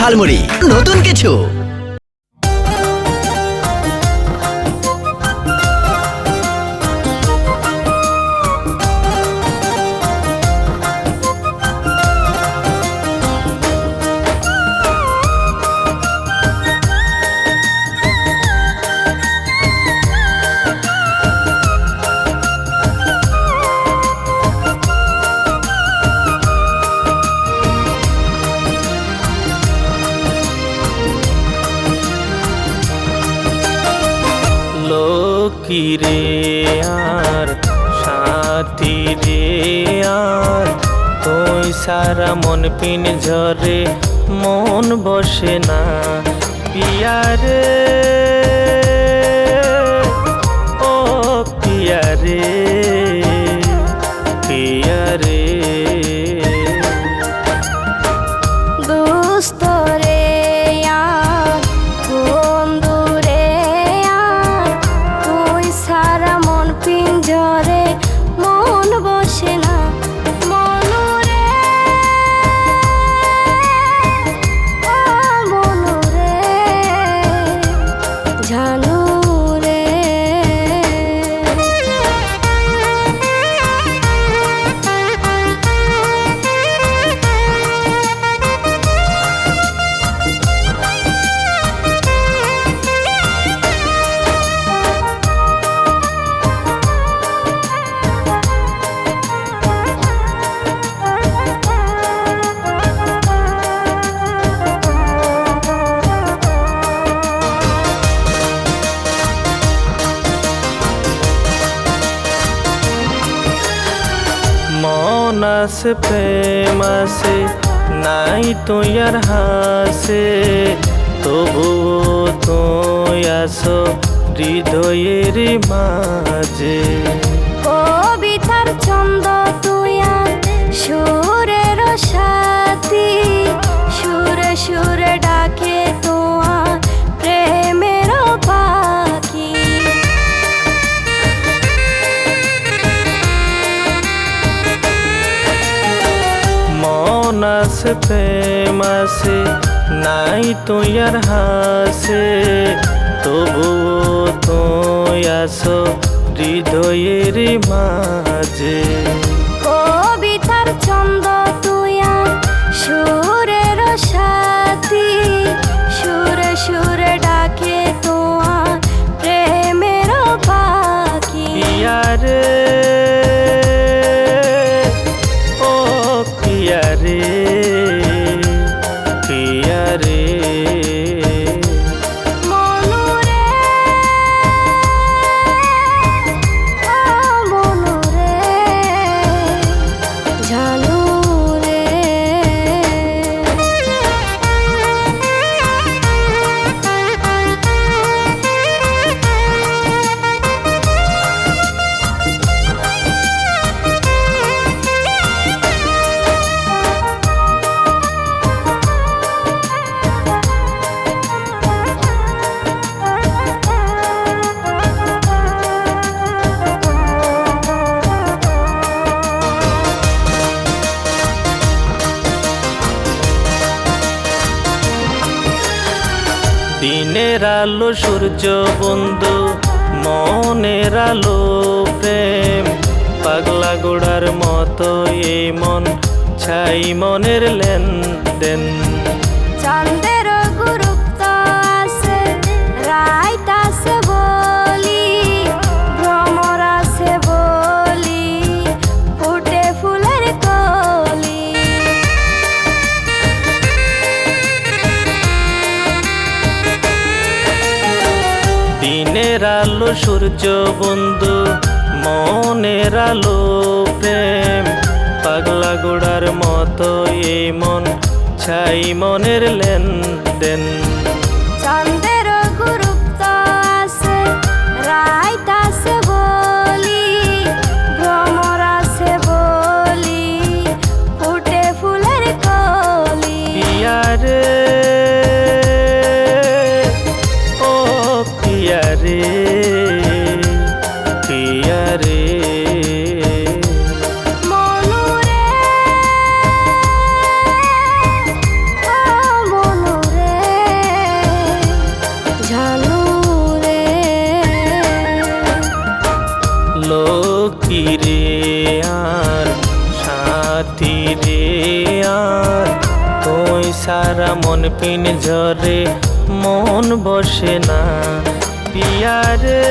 ঝালমুড়ি। নতুন কিছু। লোকি রে আর, সাথী রে আর তুই সারা মন পিন ঝরে, মন বসে না পিয়ারে। ও পিয়ারে পিয়ারে। আছে প্রেম নাই তো আর হাসে তবুও তো আসো হৃদয়ের মাঝে কবিতার ছন্দ তুই সুরের সাথী প্রেম আছে নাই আর হাসে তবুও তো আসো হৃদয়ের মাঝে কবিতার ছন্দ তুই সুরের সাথী সুরে দিনের আলো সূর্য বন্ধু, মনের আলো প্রেম। পাগলা গোড়ার মতো এই মন, ছাই মনের লেনদেন। আলো সূর্য বন্ধু মনের আলো প্রেম। পাগলা গোড়ার মতো এই মন ছাই মনের লেনদেন। সত্যি রে তুই সারা মন পিন ঝরে মন বসে না। পিয়ারে